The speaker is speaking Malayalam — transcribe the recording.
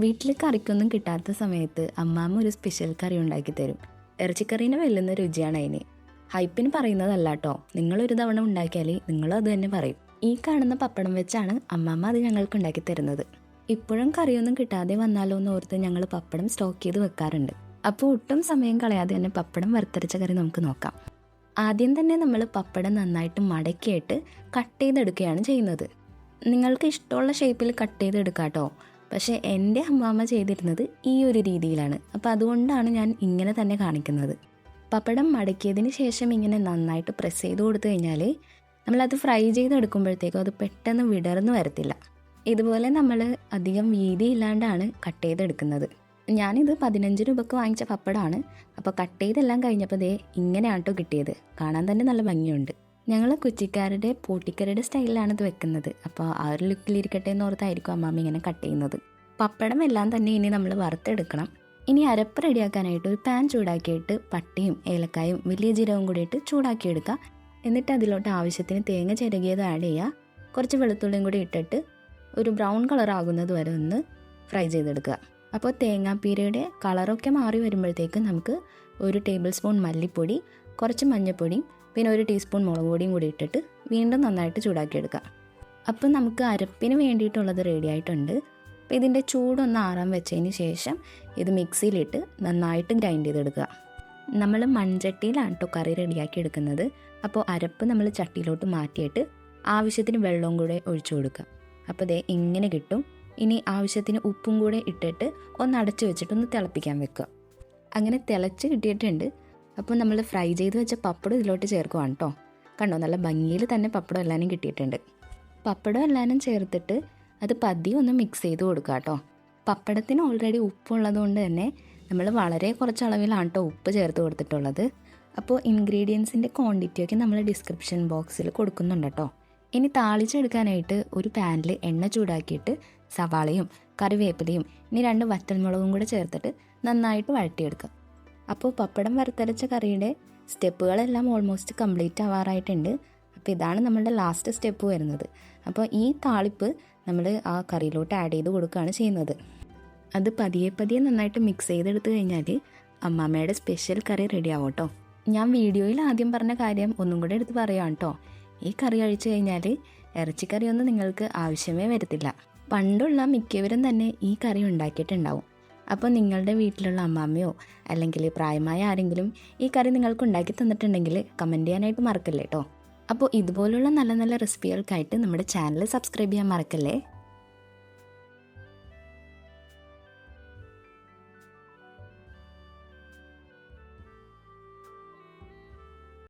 വീട്ടിൽ കറിക്കൊന്നും കിട്ടാത്ത സമയത്ത് അമ്മാമ്മ ഒരു സ്പെഷ്യൽ കറി ഉണ്ടാക്കി തരും. ഇറച്ചിക്കറീനെ വെല്ലുന്ന രുചിയാണ് അതിന് ഹൈപ്പിന് പറയുന്നതല്ല കേട്ടോ ഒരു തവണ ഉണ്ടാക്കിയാൽ നിങ്ങളും അത് തന്നെ പറയും. ഈ കാണുന്ന പപ്പടം വെച്ചാണ് അമ്മാമ്മ അത് ഞങ്ങൾക്ക് ഉണ്ടാക്കി തരുന്നത്. ഇപ്പോഴും കറിയൊന്നും കിട്ടാതെ വന്നാലോ എന്ന് ഓർത്ത് ഞങ്ങൾ പപ്പടം സ്റ്റോക്ക് ചെയ്ത് വെക്കാറുണ്ട്. അപ്പോൾ ഒട്ടും സമയം കളയാതെ തന്നെ പപ്പടം വറുത്തരച്ച കറി നമുക്ക് നോക്കാം. ആദ്യം തന്നെ നമ്മൾ പപ്പടം നന്നായിട്ട് മടക്കിയിട്ട് കട്ട് ചെയ്തെടുക്കുകയാണ് ചെയ്യുന്നത്. നിങ്ങൾക്ക് ഇഷ്ടമുള്ള ഷേപ്പിൽ കട്ട് ചെയ്തെടുക്കാം കേട്ടോ പക്ഷേ എന്റെ അമ്മാമ്മ ചെയ്തിരുന്നത് ഈ ഒരു രീതിയിലാണ്. അപ്പോൾ അതുകൊണ്ടാണ് ഞാൻ ഇങ്ങനെ തന്നെ കാണിക്കുന്നത്. പപ്പടം മടക്കിയതിന് ശേഷം ഇങ്ങനെ നന്നായിട്ട് പ്രസ് ചെയ്ത് കൊടുത്തു കഴിഞ്ഞാൽ നമ്മളത് ഫ്രൈ ചെയ്തെടുക്കുമ്പോഴത്തേക്കും അത് പെട്ടെന്ന് വിടർന്നു വരത്തില്ല. ഇതുപോലെ നമ്മൾ അധികം വീതി ഇല്ലാണ്ടാണ് കട്ട് ചെയ്തെടുക്കുന്നത് ഞാനിത് പതിനഞ്ച് രൂപക്ക് വാങ്ങിച്ച പപ്പടമാണ് അപ്പോൾ കട്ട് ചെയ്തെല്ലാം കഴിഞ്ഞപ്പോൾ ദേ ഇങ്ങനെയാണ് കേട്ടോ കിട്ടിയത്. കാണാൻ തന്നെ നല്ല ഭംഗിയുണ്ട്. ഞങ്ങൾ കുച്ചിക്കാരുടെ പൂട്ടിക്കരയുടെ സ്റ്റൈലിലാണ് ഇത് വെക്കുന്നത്. അപ്പോൾ ആ ഒരു ലുക്കിലിരിക്കട്ടെ എന്ന് ഓർത്തായിരിക്കും അമ്മാമ്മ ഇങ്ങനെ കട്ട് ചെയ്യുന്നത്. പപ്പടം എല്ലാം തന്നെ ഇനി നമ്മൾ വറുത്തെടുക്കണം. ഇനി അരപ്പ് റെഡിയാക്കാനായിട്ട് ഒരു പാൻ ചൂടാക്കിയിട്ട് പട്ടിയും ഏലക്കായും വലിയ ജീരകവും കൂടിയിട്ട് ചൂടാക്കിയെടുക്കുക. എന്നിട്ട് അതിലോട്ട് ആവശ്യത്തിന് തേങ്ങ ചിരകിയത് ആഡ് ചെയ്യുക. കുറച്ച് വെളുത്തുള്ളിയും കൂടി ഇട്ടിട്ട് ഒരു ബ്രൗൺ കളർ ആകുന്നത് വരെ ഒന്ന് ഫ്രൈ ചെയ്തെടുക്കുക. അപ്പോൾ തേങ്ങാപ്പീരയുടെ കളറൊക്കെ മാറി വരുമ്പോഴത്തേക്ക് നമുക്ക് ഒരു ടേബിൾ സ്പൂൺ മല്ലിപ്പൊടി കുറച്ച് മഞ്ഞൾപ്പൊടിയും പിന്നെ ഒരു ടീസ്പൂൺ മുളക് പൊടിയും കൂടി ഇട്ടിട്ട് വീണ്ടും നന്നായിട്ട് ചൂടാക്കിയെടുക്കാം. അപ്പം നമുക്ക് അരപ്പിന് വേണ്ടിയിട്ടുള്ളത് റെഡി ആയിട്ടുണ്ട്. അപ്പോൾ ഇതിന്റെ ചൂടൊന്ന് ആറാൻ വെച്ചതിന് ശേഷം ഇത് മിക്സിയിലിട്ട് നന്നായിട്ട് ഗ്രൈൻഡ് ചെയ്തെടുക്കുക. നമ്മൾ മൺചട്ടിയിലാണ് കേട്ടോ കറി റെഡിയാക്കി എടുക്കുന്നത് അപ്പോൾ അരപ്പ് നമ്മൾ ചട്ടിയിലോട്ട് മാറ്റിയിട്ട് ആവശ്യത്തിന് വെള്ളവും കൂടെ ഒഴിച്ചു കൊടുക്കുക. അപ്പോൾ ദേ ഇങ്ങനെ കിട്ടും. ഇനി ആവശ്യത്തിന് ഉപ്പും കൂടെ ഇട്ടിട്ട് ഒന്ന് അടച്ചു വെച്ചിട്ട് ഒന്ന് തിളപ്പിക്കാൻ വെക്കുക. അങ്ങനെ തിളച്ച് കിട്ടിയിട്ടുണ്ട്. അപ്പോൾ നമ്മൾ ഫ്രൈ ചെയ്ത് വെച്ച പപ്പടം ഇതിലോട്ട് ചേർക്കുവാണ് കേട്ടോ. കണ്ടോ നല്ല ഭംഗിയിൽ തന്നെ പപ്പടം എല്ലാനും കിട്ടിയിട്ടുണ്ട്. പപ്പടം എല്ലാനും ചേർത്തിട്ട് അത് പതിയെ ഒന്ന് മിക്സ് ചെയ്ത് കൊടുക്കുക കേട്ടോ. പപ്പടത്തിന് ഓൾറെഡി ഉപ്പുള്ളത് കൊണ്ട് തന്നെ നമ്മൾ വളരെ കുറച്ച് അളവിലാണ് കേട്ടോ ഉപ്പ് ചേർത്ത് കൊടുത്തിട്ടുള്ളത്. അപ്പോൾ ഇൻഗ്രീഡിയൻസിന്റെ ക്വാണ്ടിറ്റിയൊക്കെ നമ്മൾ ഡിസ്ക്രിപ്ഷൻ ബോക്സിൽ കൊടുക്കുന്നുണ്ട് കേട്ടോ. ഇനി താളിച്ചെടുക്കാനായിട്ട് ഒരു പാനിൽ എണ്ണ ചൂടാക്കിയിട്ട് സവാളയും കറിവേപ്പിലയും ഇനി രണ്ട് വറ്റൽമുളകും കൂടെ ചേർത്തിട്ട് നന്നായിട്ട് വഴട്ടിയെടുക്കുക അപ്പോൾ പപ്പടം വറുത്തരച്ച കറിയുടെ സ്റ്റെപ്പുകളെല്ലാം ഓൾമോസ്റ്റ് കംപ്ലീറ്റ് ആവാറായിട്ടുണ്ട്. അപ്പോൾ ഇതാണ് നമ്മളുടെ ലാസ്റ്റ് സ്റ്റെപ്പ് വരുന്നത്. അപ്പോൾ ഈ താളിപ്പ് നമ്മൾ ആ കറിയിലോട്ട് ആഡ് ചെയ്ത് കൊടുക്കുകയാണ് ചെയ്യുന്നത്. അത് പതിയെ പതിയെ നന്നായിട്ട് മിക്സ് ചെയ്തെടുത്ത് കഴിഞ്ഞാൽ അമ്മാമ്മയുടെ സ്പെഷ്യൽ കറി റെഡി ആവും കേട്ടോ. ഞാൻ വീഡിയോയിൽ ആദ്യം പറഞ്ഞ കാര്യം ഒന്നും കൂടെ എടുത്ത് പറയാം കേട്ടോ. ഈ കറി കഴിച്ചു കഴിഞ്ഞാൽ ഇറച്ചിക്കറിയൊന്നും നിങ്ങൾക്ക് ആവശ്യമേ വരത്തില്ല. പണ്ടുള്ള മിക്കവരും തന്നെ ഈ കറി ഉണ്ടാക്കിയിട്ടുണ്ടാവും. അപ്പോൾ നിങ്ങളുടെ വീട്ടിലുള്ള അമ്മാമ്മയോ അല്ലെങ്കിൽ പ്രായമായ ആരെങ്കിലും ഈ കറി നിങ്ങൾക്ക് ഉണ്ടാക്കി തന്നിട്ടുണ്ടെങ്കിൽ കമന്റ് ചെയ്യാനായിട്ട് മറക്കല്ലേ കേട്ടോ അപ്പോൾ ഇതുപോലുള്ള നല്ല നല്ല റെസിപ്പികൾക്കായിട്ട് നമ്മുടെ ചാനൽ സബ്സ്ക്രൈബ് ചെയ്യാൻ മറക്കല്ലേ?